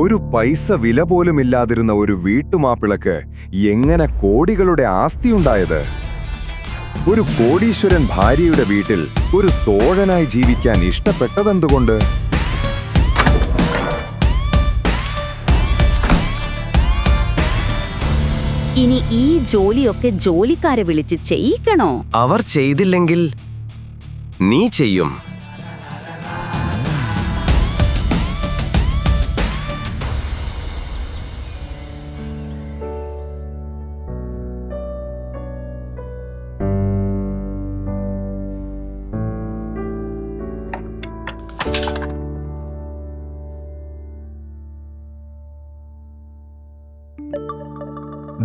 ഒരു പൈസ വില പോലുമില്ലാതിരുന്ന ഒരു വീട്ടുമാപ്പിളക്ക് എങ്ങനെ കോടികളുടെ ആസ്തിയുണ്ടായത്? ഒരു കോടീശ്വരൻ ഭാര്യയുടെ വീട്ടിൽ ഒരു തോഴനായി ജീവിക്കാൻ ഇഷ്ടപ്പെട്ടതെന്തുകൊണ്ട്? ഇനി ഈ ജോലിയൊക്കെ ജോലിക്കാരെ വിളിച്ച് ചെയ്യിക്കണോ? അവർ ചെയ്തില്ലെങ്കിൽ നീ ചെയ്യും.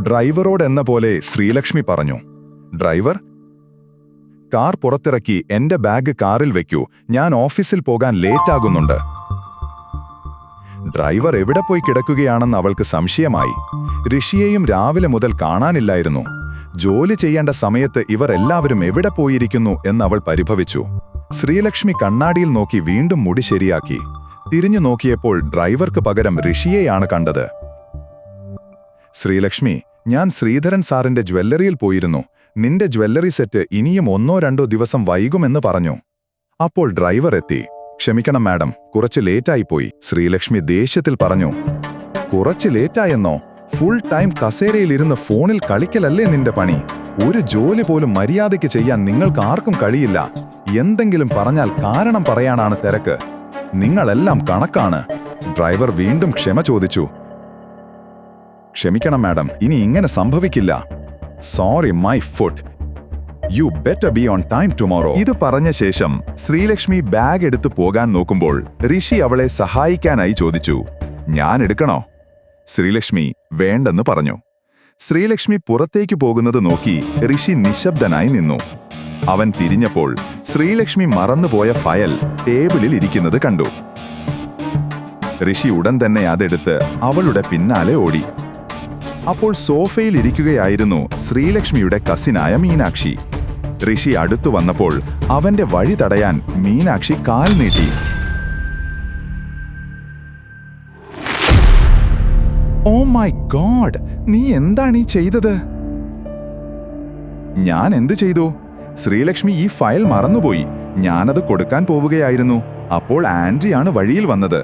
ഡ്രൈവറോട് എന്ന പോലെ ശ്രീലക്ഷ്മി പറഞ്ഞു ഡ്രൈവർ കാർ പുറത്തിറക്കി എന്റെ ബാഗ് കാറിൽ വെക്കൂ ഞാൻ ഓഫീസിൽ പോകാൻ ലേറ്റ് ആകുന്നുണ്ട് ഡ്രൈവർ എവിടെ പോയി കിടക്കുകയാണെന്ന് അവൾക്ക് സംശയമായി. ഋഷിയെയും രാവിലെ മുതൽ കാണാനില്ലായിരുന്നു. ജോലി ചെയ്യേണ്ട സമയത്ത് ഇവർ എല്ലാവരും എവിടെ പോയിരിക്കുന്നു എന്ന് അവൾ പരിഭവിച്ചു. ശ്രീലക്ഷ്മി കണ്ണാടിയിൽ നോക്കി വീണ്ടും മുടി ശരിയാക്കി. തിരിഞ്ഞു നോക്കിയപ്പോൾ ഡ്രൈവർക്ക് പകരം ഋഷിയെയാണ് കണ്ടത്. ശ്രീലക്ഷ്മി ഞാൻ ശ്രീധരൻ സാറിന്റെ ജ്വല്ലറിയിൽ പോയിരുന്നു. നിന്റെ ജ്വല്ലറി സെറ്റ് ഇനിയും ഒന്നോ രണ്ടോ ദിവസം വൈകുമെന്ന് പറഞ്ഞു. അപ്പോൾ ഡ്രൈവർ എത്തി. ക്ഷമിക്കണം മാഡം കുറച്ച് ലേറ്റായിപ്പോയി. ശ്രീലക്ഷ്മി ദേഷ്യത്തിൽ പറഞ്ഞു. കുറച്ച് ലേറ്റായെന്നോ? ഫുൾ ടൈം കസേരയിലിരുന്ന് ഫോണിൽ കളിക്കലല്ലേ നിന്റെ പണി? ഒരു ജോലി പോലും മര്യാദയ്ക്ക് ചെയ്യാൻ നിങ്ങൾക്ക് ആർക്കും കഴിയില്ല. എന്തെങ്കിലും പറഞ്ഞാൽ കാരണം പറയാനാണ് തിരക്ക്. നിങ്ങളെല്ലാം കണക്കാണ്. ഡ്രൈവർ വീണ്ടും ക്ഷമ ചോദിച്ചു. ക്ഷമിക്കണം മാഡം. ഇനി ഇങ്ങനെ സംഭവിക്കില്ല. Sorry my food you better be on time tomorrow ഇത് പറഞ്ഞ ശേഷം ശ്രീലക്ഷ്മി ബാഗ് എടുത്തു പോകാൻ നോക്കുമ്പോൾ ഋഷി അവളെ സഹായിക്കാനായി ചോദിച്ചു. ഞാൻ എടുക്കണോ? ശ്രീലക്ഷ്മി വേണ്ടെന്ന് പറഞ്ഞു. ശ്രീലക്ഷ്മി പുറത്തേക്ക് പോകുന്നത് നോക്കി ഋഷി നിശബ്ദനായി നിന്നു. അവൻ തിരിഞ്ഞപ്പോൾ ശ്രീലക്ഷ്മി മറന്നുപോയ ഫയൽ ടേബിളിൽ ഇരിക്കുന്നത് കണ്ടു. ഋഷി ഉടൻ തന്നെ അതെടുത്ത് അവളുടെ പിന്നാലെ ഓടി. അപ്പോൾ സോഫയിൽ ഇരിക്കുകയായിരുന്നു ശ്രീലക്ഷ്മിയുടെ കസിനായ മീനാക്ഷി. ഋഷി അടുത്തു വന്നപ്പോൾ അവന്റെ വഴി തടയാൻ മീനാക്ഷി കാൽ നീട്ടി. ഓ മൈ ഗോഡ് നീ എന്താണ് ഈ ചെയ്തത്? ഞാൻ എന്ത് ചെയ്തു? ശ്രീലക്ഷ്മി ഈ ഫയൽ മറന്നുപോയി. ഞാനത് കൊടുക്കാൻ പോവുകയായിരുന്നു. അപ്പോൾ ആൻഡ്രിയാണ് വഴിയിൽ വന്നത്.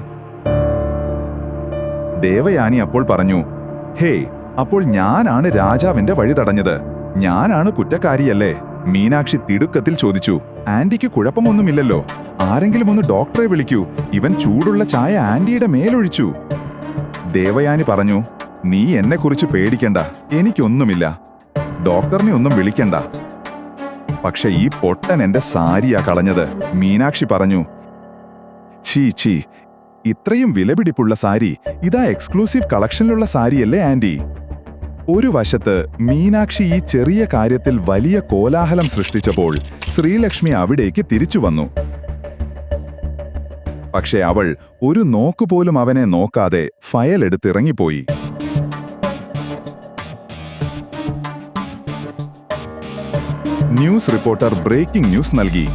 ദേവയാനി അപ്പോൾ പറഞ്ഞു ഹേ അപ്പോൾ ഞാനാണ് രാജാവിന്റെ വഴി തടഞ്ഞത്. ഞാനാണ് കുറ്റക്കാരിയല്ലേ? മീനാക്ഷി തിടുക്കത്തിൽ ചോദിച്ചു. ആന്റിക്ക് കുഴപ്പമൊന്നുമില്ലല്ലോ. ആരെങ്കിലും ഒന്ന് ഡോക്ടറെ വിളിക്കൂ. ഇവൻ ചൂടുള്ള ചായ ആന്റിയുടെ മേലൊഴിച്ചു. ദേവയാനി പറഞ്ഞു നീ എന്നെക്കുറിച്ച് പേടിക്കണ്ട. എനിക്കൊന്നുമില്ല. ഡോക്ടറിനെ ഒന്നും വിളിക്കണ്ട. പക്ഷെ ഈ പൊട്ടൻ എന്റെ സാരിയാ കളഞ്ഞത്. മീനാക്ഷി പറഞ്ഞു ചീ ചീ ഇത്രയും വിലപിടിപ്പുള്ള സാരി. ഇതാ എക്സ്ക്ലൂസീവ് കളക്ഷനിലുള്ള സാരിയല്ലേ ആന്റി? ഒരു വശത്ത് മീനാക്ഷി ഈ ചെറിയ കാര്യത്തിൽ വലിയ കോലാഹലം സൃഷ്ടിച്ചപ്പോൾ ശ്രീലക്ഷ്മി അവിടേക്ക് തിരിച്ചു വന്നു. പക്ഷേ അവൾ ഒരു നോക്കുപോലും അവനെ നോക്കാതെ ഫയൽ എടുത്തിറങ്ങിപ്പോയി. ന്യൂസ് റിപ്പോർട്ടർ ബ്രേക്കിംഗ് ന്യൂസ് നൽകി.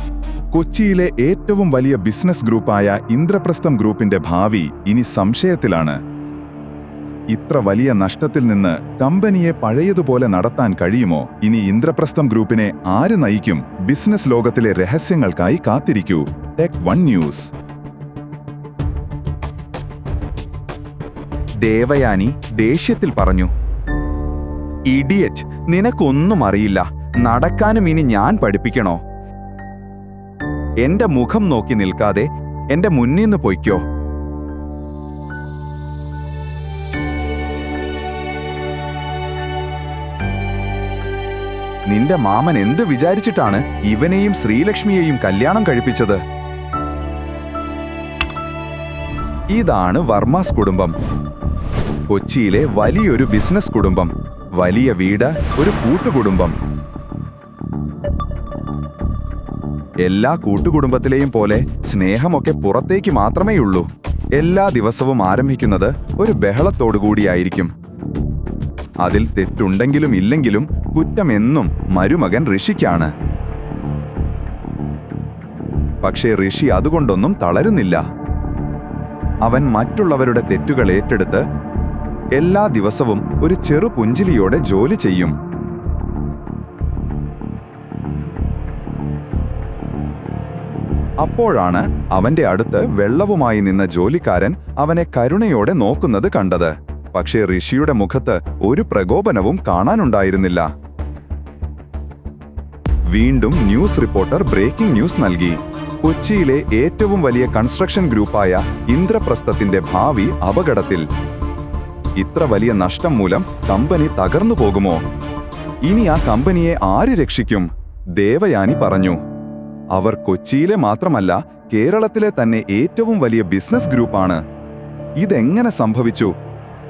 കൊച്ചിയിലെ ഏറ്റവും വലിയ ബിസിനസ് ഗ്രൂപ്പായ ഇന്ദ്രപ്രസ്ഥം ഗ്രൂപ്പിന്റെ ഭാവി ഇനി സംശയത്തിലാണ്. ഇത്ര വലിയ നഷ്ടത്തിൽ നിന്ന് കമ്പനിയെ പഴയതുപോലെ നടത്താൻ കഴിയുമോ? ഇനി ഇന്ദ്രപ്രസ്ഥം ഗ്രൂപ്പിനെ ആര് നയിക്കും? ബിസിനസ് ലോകത്തിലെ രഹസ്യങ്ങൾക്കായി കാത്തിരിക്കൂ. Tech one news. ദേവയാനി ദേഷ്യത്തിൽ പറഞ്ഞു. ഇഡിയറ്റ് നിനക്കൊന്നും അറിയില്ല. നടക്കാനും ഇനി ഞാൻ പഠിപ്പിക്കണോ? എന്റെ മുഖം നോക്കി നിൽക്കാതെ എന്റെ മുന്നിന്ന് പൊയ്ക്കോ. നിന്റെ മാമൻ എന്ത് വിചാരിച്ചിട്ടാണ് ഇവനെയും ശ്രീലക്ഷ്മിയെയും കല്യാണം കഴിപ്പിച്ചത്? ഇതാണ് വർമാസ് കുടുംബം. കൊച്ചിയിലെ വലിയൊരു ബിസിനസ് കുടുംബം. വലിയ വീട് ഒരു കൂട്ടുകുടുംബം. എല്ലാ കൂട്ടുകുടുംബത്തിലെയും പോലെ സ്നേഹമൊക്കെ പുറത്തേക്ക് മാത്രമേയുള്ളൂ. എല്ലാ ദിവസവും ആരംഭിക്കുന്നത് ഒരു ബഹളത്തോടുകൂടിയായിരിക്കും. അതിൽ തെറ്റുണ്ടെങ്കിലും ഇല്ലെങ്കിലും കുറ്റമെന്നും മരുമകൻ ഋഷിക്കാണ്. പക്ഷേ ഋഷി അതുകൊണ്ടൊന്നും തളരുന്നില്ല. അവൻ മറ്റുള്ളവരുടെ തെറ്റുകൾ ഏറ്റെടുത്ത് എല്ലാ ദിവസവും ഒരു ചെറു പുഞ്ചിലിയോടെ ജോലി ചെയ്യും. അപ്പോഴാണ് അവന്റെ അടുത്ത് വെള്ളവുമായി നിന്ന ജോലിക്കാരൻ അവനെ കരുണയോടെ നോക്കുന്നത് കണ്ടത്. പക്ഷേ ഋഷിയുടെ മുഖത്ത് ഒരു പ്രകോപനവും കാണാനുണ്ടായിരുന്നില്ല. വീണ്ടും ന്യൂസ് റിപ്പോർട്ടർ ബ്രേക്കിംഗ് ന്യൂസ് നൽകി. കൊച്ചിയിലെ ഏറ്റവും വലിയ കൺസ്ട്രക്ഷൻ ഗ്രൂപ്പായ ഇന്ദ്രപ്രസ്ഥത്തിന്റെ ഭാവി അപകടത്തിൽ. ഇത്ര വലിയ നഷ്ടം മൂലം കമ്പനി തകർന്നു പോകുമോ? ഇനി ആ കമ്പനിയെ ആര് രക്ഷിക്കും? ദേവയാനി പറഞ്ഞു. അവർ കൊച്ചിയിലെ മാത്രമല്ല കേരളത്തിലെ തന്നെ ഏറ്റവും വലിയ ബിസിനസ് ഗ്രൂപ്പാണ്. ഇതെങ്ങനെ സംഭവിച്ചു?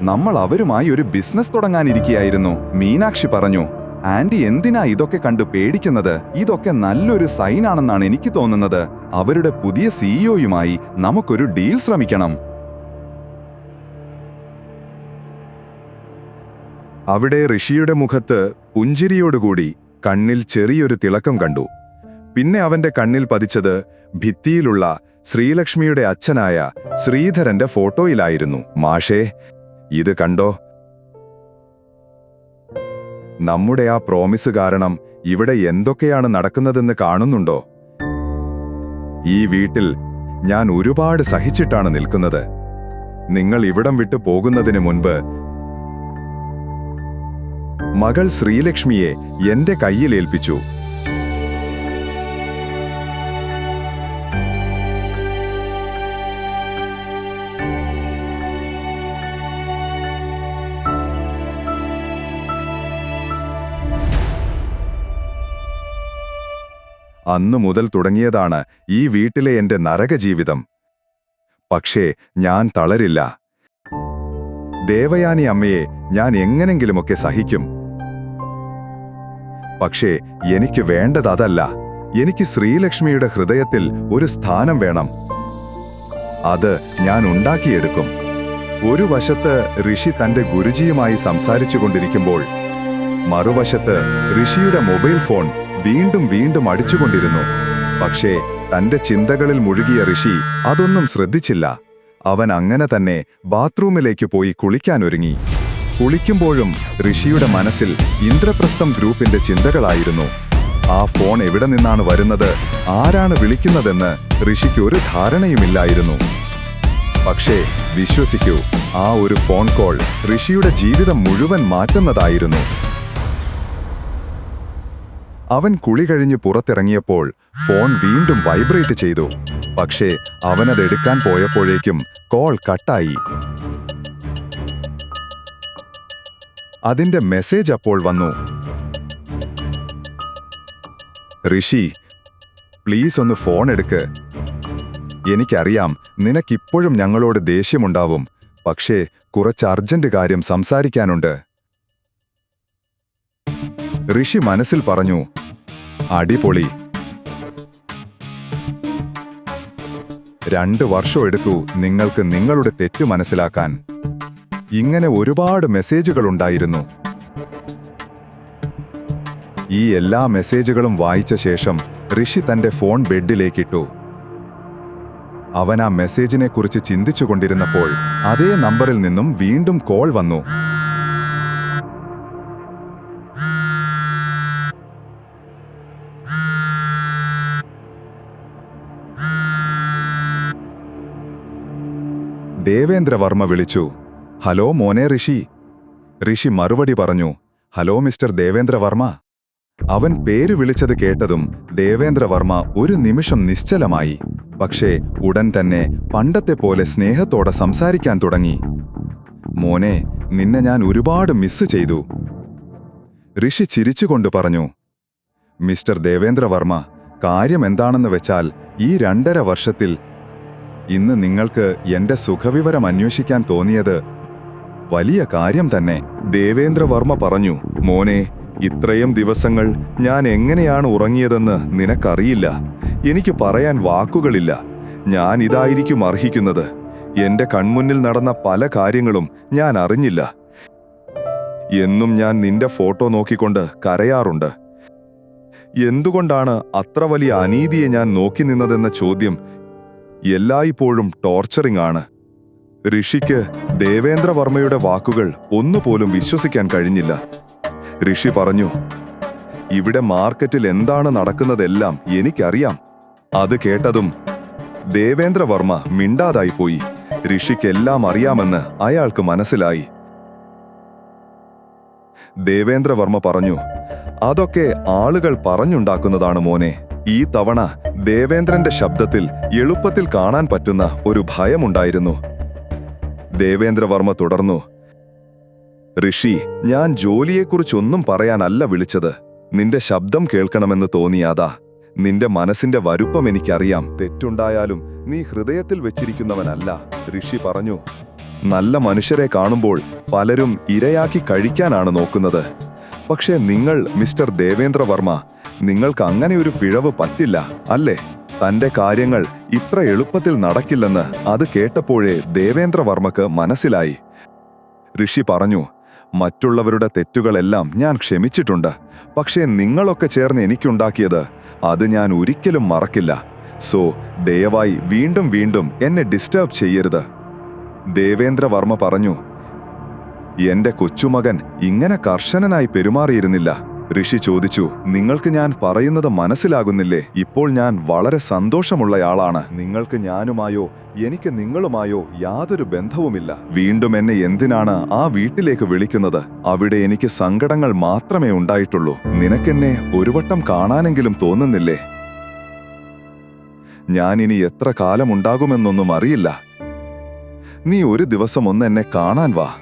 നമ്മൾ അവരുമായി ഒരു ബിസിനസ് തുടങ്ങാനിരിക്കുകയായിരുന്നു മീനാക്ഷി പറഞ്ഞു. ആന്റി എന്തിനാ ഇതൊക്കെ കണ്ട് പേടിക്കുന്നത്? ഇതൊക്കെ നല്ലൊരു സൈൻ ആണെന്നാണ് എനിക്ക് തോന്നുന്നത്. അവരുടെ പുതിയ സിഇഒയുമായി നമുക്കൊരു ഡീൽ ശ്രമിക്കണം. അവിടെ ഋഷിയുടെ മുഖത്ത് പുഞ്ചിരിയോടുകൂടി കണ്ണിൽ ചെറിയൊരു തിളക്കം കണ്ടു. പിന്നെ അവന്റെ കണ്ണിൽ പതിച്ചത് ഭിത്തിയിലുള്ള ശ്രീലക്ഷ്മിയുടെ അച്ഛനായ ശ്രീധരന്റെ ഫോട്ടോയിലായിരുന്നു. മാഷേ ഇത് കണ്ടോ? നമ്മുടെ ആ പ്രോമിസ് കാരണം ഇവിടെ എന്തൊക്കെയാണ് നടക്കുന്നതെന്ന് കാണുന്നുണ്ടോ? ഈ വീട്ടിൽ ഞാൻ ഒരുപാട് സഹിച്ചിട്ടാണ് നിൽക്കുന്നത്. നിങ്ങൾ ഇവിടം വിട്ടു പോകുന്നതിന് മുൻപ് മകൾ ശ്രീലക്ഷ്മിയെ എന്റെ കയ്യിൽ അന്നു മുതൽ തുടങ്ങിയതാണ് ഈ വീട്ടിലെ എന്റെ നരകജീവിതം. പക്ഷേ ഞാൻ തളരില്ല. ദേവയാനി അമ്മയെ ഞാൻ എങ്ങനെങ്കിലുമൊക്കെ സഹിക്കും. പക്ഷേ എനിക്ക് വേണ്ടത് അതല്ല. എനിക്ക് ശ്രീലക്ഷ്മിയുടെ ഹൃദയത്തിൽ ഒരു സ്ഥാനം വേണം. അത് ഞാൻ ഉണ്ടാക്കിയെടുക്കും. ഒരു വശത്ത് ഋഷി തന്റെ ഗുരുജിയുമായി സംസാരിച്ചു കൊണ്ടിരിക്കുമ്പോൾ മറുവശത്ത് ഋഷിയുടെ മൊബൈൽ ഫോൺ വീണ്ടും വീണ്ടും അടിച്ചുകൊണ്ടിരുന്നു. പക്ഷേ തന്റെ ചിന്തകളിൽ മുഴുകിയ ഋഷി അതൊന്നും ശ്രദ്ധിച്ചില്ല. അവൻ അങ്ങനെ തന്നെ ബാത്റൂമിലേക്ക് പോയി കുളിക്കാനൊരുങ്ങി. കുളിക്കുമ്പോഴും ഋഷിയുടെ മനസ്സിൽ ഇന്ദ്രപ്രസ്ഥം ഗ്രൂപ്പിന്റെ ചിന്തകളായിരുന്നു. ആ ഫോൺ എവിടെ നിന്നാണ് വരുന്നത് ആരാണ് വിളിക്കുന്നതെന്ന് ഋഷിക്ക് ഒരു ധാരണയുമില്ലായിരുന്നു. പക്ഷേ വിശ്വസിക്കൂ ആ ഒരു ഫോൺ കോൾ ഋഷിയുടെ ജീവിതം മുഴുവൻ മാറ്റുന്നതായിരുന്നു. അവൻ കുളി കഴിഞ്ഞ് പുറത്തിറങ്ങിയപ്പോൾ ഫോൺ വീണ്ടും വൈബ്രേറ്റ് ചെയ്തു. പക്ഷേ അവനത് എടുക്കാൻ പോയപ്പോഴേക്കും കോൾ കട്ടായി. അതിന്റെ മെസ്സേജ് അപ്പോൾ വന്നു. ഋഷി പ്ലീസ് ഒന്ന് ഫോൺ എടുക്ക്. എനിക്കറിയാം നിനക്കിപ്പോഴും ഞങ്ങളോട് ദേഷ്യമുണ്ടാവും. പക്ഷേ കുറച്ച് അർജന്റ് കാര്യം സംസാരിക്കാനുണ്ട്. ഋഷി മനസ്സിൽ പറഞ്ഞു അടിപൊളി. രണ്ട് വർഷം എടുത്തു നിങ്ങൾക്ക് നിങ്ങളുടെ തെറ്റ് മനസ്സിലാക്കാൻ. ഇങ്ങനെ ഒരുപാട് മെസ്സേജുകൾ ഉണ്ടായിരുന്നു. ഈ എല്ലാ മെസ്സേജുകളും വായിച്ച ശേഷം ഋഷി തന്റെ ഫോൺ ബെഡിലേക്കിട്ടു. അവൻ ആ മെസ്സേജിനെ കുറിച്ച് ചിന്തിച്ചുകൊണ്ടിരുന്നപ്പോൾ അതേ നമ്പറിൽ നിന്നും വീണ്ടും കോൾ വന്നു. ദേവേന്ദ്രവർമ്മ വിളിച്ചു. ഹലോ മോനെ ഋഷി. ഋഷി മറുപടി പറഞ്ഞു ഹലോ മിസ്റ്റർ ദേവേന്ദ്രവർമ്മ. അവൻ പേര് വിളിച്ചത് കേട്ടതും ദേവേന്ദ്രവർമ്മ ഒരു നിമിഷം നിശ്ചലമായി പക്ഷേ ഉടൻ തന്നെ പണ്ടത്തെ പോലെ സ്നേഹത്തോടെ സംസാരിക്കാൻ തുടങ്ങി. മോനെ നിന്നെ ഞാൻ ഒരുപാട് മിസ് ചെയ്തു. ഋഷി ചിരിച്ചുകൊണ്ട് പറഞ്ഞു മിസ്റ്റർ ദേവേന്ദ്രവർമ്മ കാര്യം എന്താണെന്ന് വെച്ചാൽ ഈ രണ്ടര വർഷത്തിൽ ഇന്ന് നിങ്ങൾക്ക് എന്റെ സുഖവിവരം അന്വേഷിക്കാൻ തോന്നിയത് വലിയ കാര്യം തന്നെ. ദേവേന്ദ്രവർമ്മ പറഞ്ഞു മോനെ ഇത്രയും ദിവസങ്ങൾ ഞാൻ എങ്ങനെയാണ് ഉറങ്ങിയതെന്ന് നിനക്കറിയില്ല. എനിക്ക് പറയാൻ വാക്കുകളില്ല. ഞാൻ ഇതായിരിക്കും അർഹിക്കുന്നത്. എന്റെ കൺമുന്നിൽ നടന്ന പല കാര്യങ്ങളും ഞാൻ അറിഞ്ഞില്ല. എന്നും ഞാൻ നിന്റെ ഫോട്ടോ നോക്കിക്കൊണ്ട് കരയാറുണ്ട്. എന്തുകൊണ്ടാണ് അത്ര വലിയ അനീതിയെ ഞാൻ നോക്കി നിന്നതെന്ന ചോദ്യം എല്ലായ്പ്പോഴും ടോർച്ചറിംഗ് ആണ് ഋഷിക്ക് ദേവേന്ദ്രവർമ്മയുടെ വാക്കുകൾ ഒന്നുപോലും വിശ്വസിക്കാൻ കഴിഞ്ഞില്ല. ഋഷി പറഞ്ഞു ഇവിടെ മാർക്കറ്റിൽ എന്താണ് നടക്കുന്നതെല്ലാം എനിക്കറിയാം. അത് കേട്ടതും ദേവേന്ദ്രവർമ്മ മിണ്ടാതായിപ്പോയി. ഋഷിക്കെല്ലാം അറിയാമെന്ന് അയാൾക്ക് മനസ്സിലായി. ദേവേന്ദ്രവർമ്മ പറഞ്ഞു അതൊക്കെ ആളുകൾ പറഞ്ഞുണ്ടാക്കുന്നതാണ് മോനെ. ഈ തവണ ദേവേന്ദ്രന്റെ ശബ്ദത്തിൽ എളുപ്പത്തിൽ കാണാൻ പറ്റുന്ന ഒരു ഭയമുണ്ടായിരുന്നു. ദേവേന്ദ്രവർമ്മ തുടർന്നു ഋഷി ഞാൻ ജോലിയെക്കുറിച്ചൊന്നും പറയാനല്ല വിളിച്ചത്. നിന്റെ ശബ്ദം കേൾക്കണമെന്ന് തോന്നിയാതാ. നിന്റെ മനസ്സിന്റെ വലുപ്പം എനിക്കറിയാം. തെറ്റുണ്ടായാലും നീ ഹൃദയത്തിൽ വെച്ചിരിക്കുന്നവനല്ല ഋഷി പറഞ്ഞു. നല്ല മനുഷ്യരെ കാണുമ്പോൾ പലരും ഇരയാക്കി കഴിക്കാനാണ് നോക്കുന്നത്. പക്ഷേ നിങ്ങൾ മിസ്റ്റർ ദേവേന്ദ്രവർമ്മ നിങ്ങൾക്ക് അങ്ങനെ ഒരു പിഴവ് പറ്റില്ല അല്ലേ? തന്റെ കാര്യങ്ങൾ ഇത്ര എളുപ്പത്തിൽ നടക്കില്ലെന്ന് അത് കേട്ടപ്പോഴേ ദേവേന്ദ്രവർമ്മക്ക് മനസ്സിലായി. ഋഷി പറഞ്ഞു മറ്റുള്ളവരുടെ തെറ്റുകളെല്ലാം ഞാൻ ക്ഷമിച്ചിട്ടുണ്ട്. പക്ഷേ നിങ്ങളൊക്കെ ചേർന്ന് എനിക്കുണ്ടാക്കിയത് അത് ഞാൻ ഒരിക്കലും മറക്കില്ല. സോ ദയവായി വീണ്ടും വീണ്ടും എന്നെ ഡിസ്റ്റർബ് ചെയ്യരുത്. ദേവേന്ദ്രവർമ്മ പറഞ്ഞു എന്റെ കൊച്ചുമകൻ ഇങ്ങനെ കർശനനായി പെരുമാറിയിരുന്നില്ല. ഋഷി ചോദിച്ചു നിങ്ങൾക്ക് ഞാൻ പറയുന്നത് മനസ്സിലാകുന്നില്ലേ? ഇപ്പോൾ ഞാൻ വളരെ സന്തോഷമുള്ളയാളാണ്. നിങ്ങൾക്ക് ഞാനുമായോ എനിക്ക് നിങ്ങളുമായോ യാതൊരു ബന്ധവുമില്ല. വീണ്ടും എന്നെ എന്തിനാണ് ആ വീട്ടിലേക്ക് വിളിക്കുന്നത്? അവിടെ എനിക്ക് സങ്കടങ്ങൾ മാത്രമേ ഉണ്ടായിട്ടുള്ളൂ. നിനക്കെന്നെ ഒരു വട്ടം കാണാനെങ്കിലും തോന്നുന്നില്ലേ? ഞാൻ ഇനി എത്ര കാലമുണ്ടാകുമെന്നൊന്നും അറിയില്ല. നീ ഒരു ദിവസം ഒന്ന് എന്നെ കാണാൻ വാ.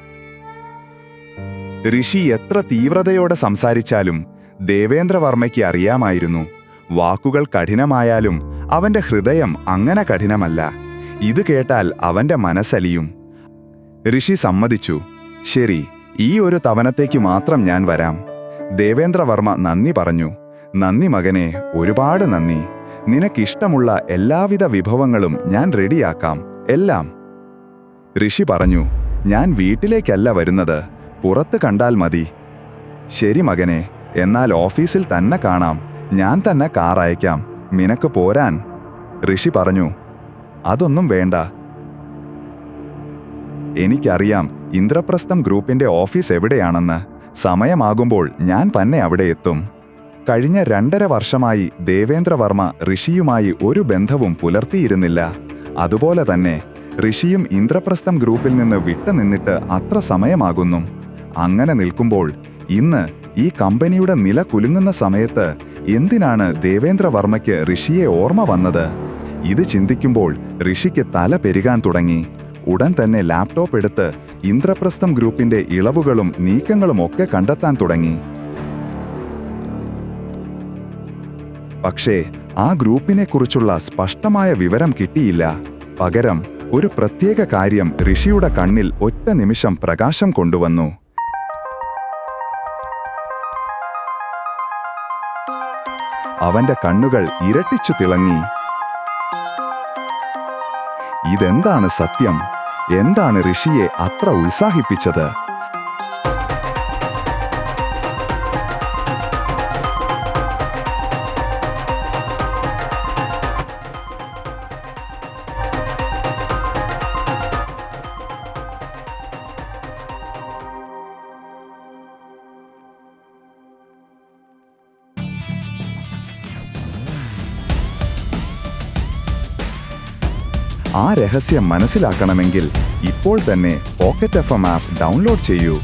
ഋഷി എത്ര തീവ്രതയോടെ സംസാരിച്ചാലും ദേവേന്ദ്രവർമ്മയ്ക്ക് അറിയാമായിരുന്നു. വാക്കുകൾ കഠിനമായാലും അവന്റെ ഹൃദയം അങ്ങനെ കഠിനമല്ല. ഇത് കേട്ടാൽ അവന്റെ മനസ്സലിയും. ഋഷി സമ്മതിച്ചു. ശരി ഈ ഒരു തവണത്തേക്ക് മാത്രം ഞാൻ വരാം. ദേവേന്ദ്രവർമ്മ നന്ദി പറഞ്ഞു. നന്ദി മകനെ ഒരുപാട് നന്ദി. നിനക്കിഷ്ടമുള്ള എല്ലാവിധ വിഭവങ്ങളും ഞാൻ റെഡിയാക്കാം. എല്ലാം. ഋഷി പറഞ്ഞു ഞാൻ വീട്ടിലേക്കല്ല വരുന്നത്. പുറത്ത് കണ്ടാൽ മതി. ശരി മകനെ എന്നാൽ ഓഫീസിൽ തന്നെ കാണാം. ഞാൻ തന്നെ കാർ അയക്കാം. നിനക്ക് പോരാൻ. ഋഷി പറഞ്ഞു അതൊന്നും വേണ്ട. എനിക്കറിയാം ഇന്ദ്രപ്രസ്ഥം ഗ്രൂപ്പിന്റെ ഓഫീസ് എവിടെയാണെന്ന്. സമയമാകുമ്പോൾ ഞാൻ തന്നെ അവിടെ എത്തും. കഴിഞ്ഞ രണ്ടര വർഷമായി ദേവേന്ദ്രവർമ്മ ഋഷിയുമായി ഒരു ബന്ധവും പുലർത്തിയിരുന്നില്ല. അതുപോലെ തന്നെ ഋഷിയും ഇന്ദ്രപ്രസ്ഥം ഗ്രൂപ്പിൽ നിന്ന് വിട്ടുനിന്നിട്ട് അത്ര സമയമാകുന്നു. അങ്ങനെ നിൽക്കുമ്പോൾ ഇന്ന് ഈ കമ്പനിയുടെ നില കുലുങ്ങുന്ന സമയത്ത് എന്തിനാണ് ദേവേന്ദ്ര വർമ്മയ്ക്ക് ഋഷിയെ ഓർമ്മ വന്നത്? ഇത് ചിന്തിക്കുമ്പോൾ ഋഷിക്ക് തല പെരുകാൻ തുടങ്ങി. ഉടൻ തന്നെ ലാപ്ടോപ്പ് എടുത്ത് ഇന്ദ്രപ്രസ്ഥം ഗ്രൂപ്പിന്റെ ഇളവുകളും നീക്കങ്ങളും ഒക്കെ കണ്ടെത്താൻ തുടങ്ങി. പക്ഷേ ആ ഗ്രൂപ്പിനെക്കുറിച്ചുള്ള സ്പഷ്ടമായ വിവരം കിട്ടിയില്ല. പകരം ഒരു പ്രത്യേക കാര്യം ഋഷിയുടെ കണ്ണിൽ ഒറ്റ നിമിഷം പ്രകാശം കൊണ്ടുവന്നു. അവന്റെ കണ്ണുകൾ ഇരട്ടിച്ചു തിളങ്ങി. ഇതെന്താണ് സത്യം? എന്താണ് ഋഷിയെ അത്ര ഉത്സാഹിപ്പിച്ചത്? ആ രഹസ്യം മനസ്സിലാക്കണമെങ്കിൽ ഇപ്പോൾ തന്നെ പോക്കറ്റ് എഫ് എം ആപ്പ് ഡൗൺലോഡ് ചെയ്യൂ.